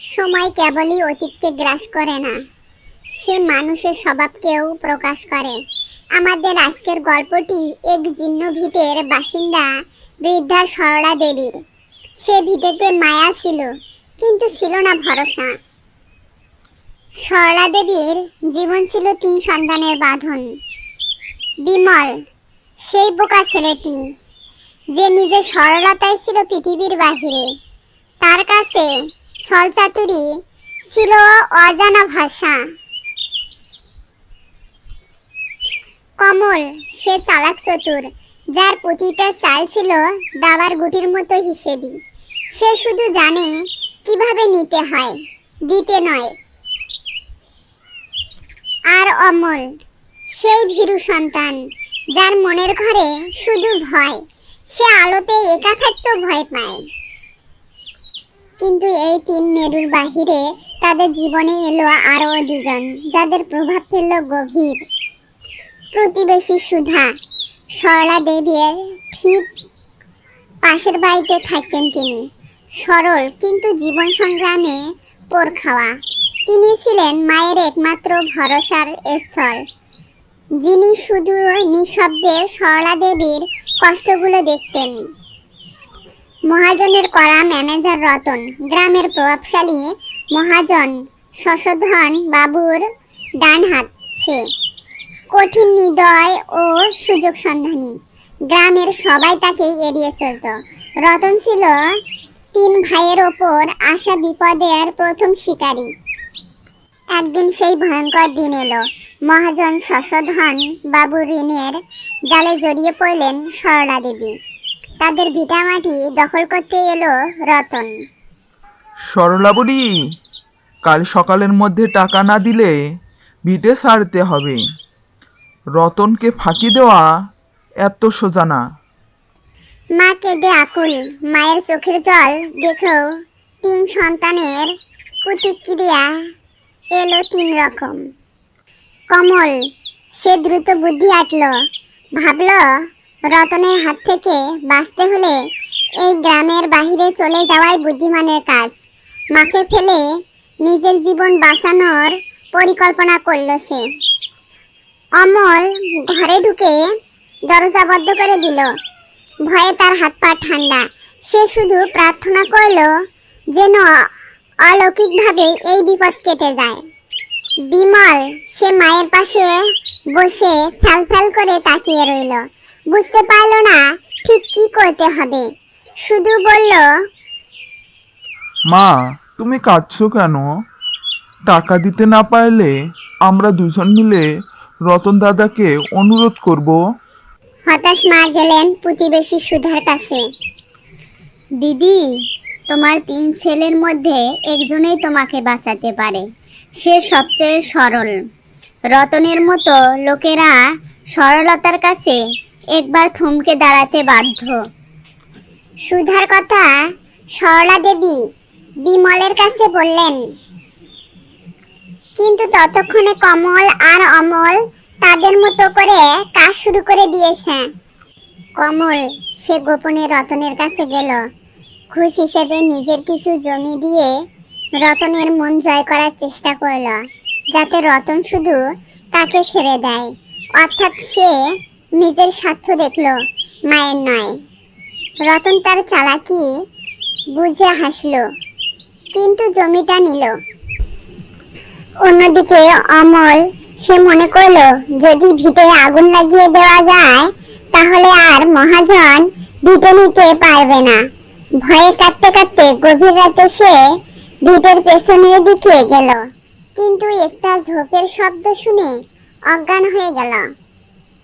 সময় কেবলই অতীতকে গ্রাস করে না। সে মানুষের স্বভাবকেও প্রকাশ করে। আমাদের আজকের গল্পটি এক জীর্ণ ভিটের বাসিন্দা বৃদ্ধা সরলা দেবীর সে ভিটেতে মায়া ছিল, কিন্তু ছিল না ভরসা। সরলা দেবীর জীবন ছিল তিন সন্তানের বাঁধন। বিমল, সেই বোকা ছেলেটি, যে নিজের সরলতায় ছিল পৃথিবীর বাহিরে। তার কাছে ছলচাতুরি ছিল অজানা ভাষা। কমল, সে চালাক চতুর, যার প্রতিটা চাল ছিল দাবার গুটির মতো হিসেবি। সে শুধু জানে কীভাবে নিতে হয়, দিতে নয়। আর অমল, সেই ভীরু সন্তান, যার মনের ঘরে শুধু ভয়, সে আলোতে একা থাকতেও ভয় পায়। কিন্তু এই তিন মেরুর বাহিরে তাদের জীবনে এলো আরও দুজন, যাদের প্রভাব ফেলল গভীর প্রতিবেশী সুধা। সরলা দেবীর ঠিক পাশের বাড়িতে থাকতেন তিনি। সরল কিন্তু জীবন সংগ্রামে পোর খাওয়া। তিনি ছিলেন মায়ের একমাত্র ভরসার স্থল। যিনি শুধু নিঃশব্দে সরলা দেবীর কষ্টগুলো দেখতেন। মহাজনের করা ম্যানেজার রতন, গ্রামের প্রভাবশালী মহাজন শশধন বাবুর ডান হাত সে। কঠিন নিদয় ও সুযোগ সন্ধানী, গ্রামের সবাই তাকে এড়িয়ে চলত। রতন ছিল তিন ভাইয়ের ওপর আসা বিপদের প্রথম শিকারী। একদিন সেই ভয়ঙ্কর দিন এলো। মহাজন শশধন বাবু ঋণের জালে জড়িয়ে পড়লেন সরলা দেবী তাদের ভিটামাটি দখল করতে এলো রতন। সরলা বলি কাল সকালের মধ্যে টাকা না দিলে ভিটে সারতে হবে। রতনকে ফাঁকি দেওয়া এত সোজা না। মা কেঁদে আকুল মায়ের চোখের জল দেখেও তিন সন্তানের প্রতিক্রিয়া এলো তিন রকম। কমল সে দ্রুত বুদ্ধি আটল ভাবল রতনের হাত থেকে বাঁচতে হলে এই গ্রামের বাহিরে চলে যাওয়াই বুদ্ধিমানের কাজ। মাকে ফেলে নিজের জীবন বাঁচানোর পরিকল্পনা করল সে। অমল ঘরে ঢুকে দরজা বন্ধ করে দিল। ভয়ে তার হাত পা ঠান্ডা। সে শুধু প্রার্থনা করল যেন অলৌকিকভাবে এই বিপদ কেটে যায়। বিমল সে মায়ের পাশে বসে ফ্যাল ফ্যাল করে তাকিয়ে রইল। বুঝতে পারল না ঠিক কি করতে হবে। শুধু বলল মা তুমি কাঁদছো কেন? টাকা দিতে না পারলে আমরা দুজন মিলে রতন দাদাকে অনুরোধ করব। হতাশ মা গেলেন প্রতিবেশী সুধার কাছে। দিদি তোমার তিন ছেলের মধ্যে একজনেই তোমাকে বাঁচাতে পারে। সে সবচেয়ে সরল। রতনের মতো লোকেরা সরলতার কাছে একবার থমকে দাঁড়াতে বাধ্য। সুধার কথা সরলা দেবী বিমলের কাছে বললেন, কিন্তু ততক্ষণে কমল আর অমল তাদের মতো করে কাজ শুরু করে দিয়েছে। কমল, সে গোপনে রতনের কাছে গেল। ঘুষ হিসেবে নিজের কিছু জমি দিয়ে রতনের মন জয় করার চেষ্টা করল, যাতে রতন শুধু তাকে ছেড়ে দেয়। অর্থাৎ সে নিজের স্বার্থ দেখল মায়ের নয়। রতন তার চালাকি বুঝে হাসল, কিন্তু জমিটা নিল। অন্যদিকে অমল, সে মনে করল, যদি ভিটে আগুন লাগিয়ে দেওয়া যায়, তাহলে আর মহাজন ভিটে নিতে পারবে না। ভয়ে কাঁদতে কাঁদতে গভীর রাতে সে ভিটের পেছনের দিকে গেল, কিন্তু একটা ঝোপের শব্দ শুনে অজ্ঞান হয়ে গেল।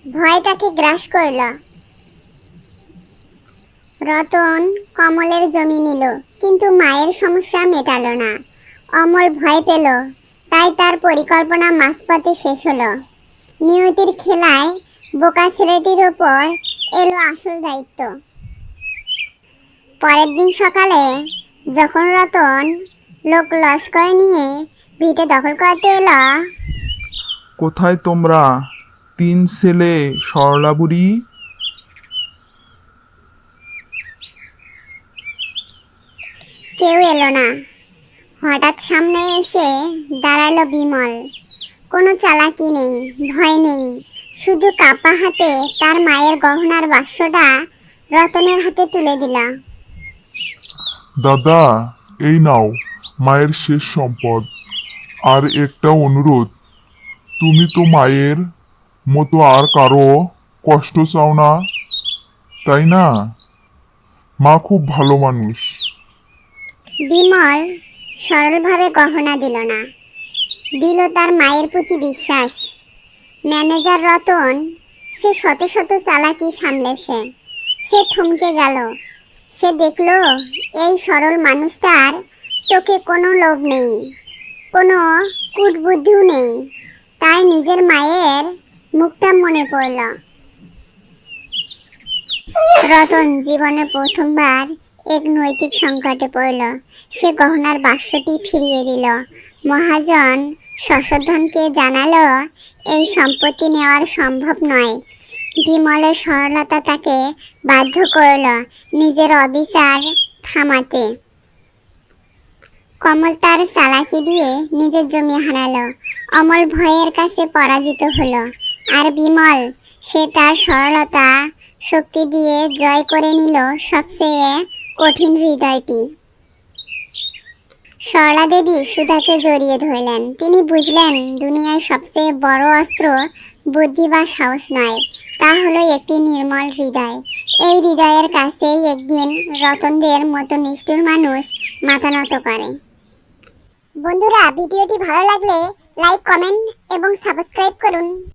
ভয় তাকে গ্রাস করল। রতন কমলের জমি নিল, কিন্তু মায়ের সমস্যা মেটালো না। অমল ভয় পেল, তাই তার পরিকল্পনা মাঝপথে শেষ হলো। নিয়তির খেলায় বোকা ছেলেটির ওপর এলো আসল দায়িত্ব। পরের দিন সকালে যখন রতন লোক লস্কর নিয়ে ভিটে দখল করতে এলো, কোথায় তোমরা? তিন ছেলে সরলা বুড়ি। কেউ এলো না। হঠাৎ সামনে এসে দাঁড়াল বিমল। কোনো চালাকি নেই ভয় নেই। শুধু কাপা হাতে তার মায়ের গহনার বাক্সটা রতনের হাতে তুলে দিল। দাদা এই নাও মায়ের শেষ সম্পদ। আর একটা অনুরোধ তুমি তো মায়ের মতো আর কারও কষ্ট চাও না, তাই না? মা খুব ভালো মানুষ। বিমল সরলভাবে গহনা দিল না। দিল তার মায়ের প্রতি বিশ্বাস। ম্যানেজার রতন, সে শত শত চালাকি সামলেছে। সে থমকে গেল। সে দেখল, এই সরল মানুষটার চোখে কোনো লোভ নেই, কোনো কুটবুদ্ধিও নেই। তাই নিজের মায়ের মুখটা মনে পড়ল। রতন জীবনে প্রথমবার এক নৈতিক সংকটে পড়ল। সে গহনার বাক্সটি ফিরিয়ে দিল। মহাজন শশধনকে জানালো, এই সম্পত্তি নেওয়ার সম্ভব নয়। বিমলের সরলতা তাকে বাধ্য করল নিজের অবিচার থামাতে। কমল তার চালাকি দিয়ে নিজের জমি হারালো। অমল ভয়ের কাছে পরাজিত হলো। আর বিমল, সে তার সরলতা শক্তি দিয়ে জয় করে নিল সবচেয়ে কঠিন হৃদয়টি। সরলা দেবী সুধাকে জড়িয়ে ধরলেন। তিনি বুঝলেন, দুনিয়ায় সবচেয়ে বড় অস্ত্র বুদ্ধি বা সাহস নয়, তা হলো একটি নির্মল হৃদয়। এই হৃদয়ের কাছেই একদিন রতনদের মতো নিষ্ঠুর মানুষ মাথা নত করে। বন্ধুরা, ভিডিওটি ভালো লাগলে লাইক, কমেন্ট এবং সাবস্ক্রাইব করুন।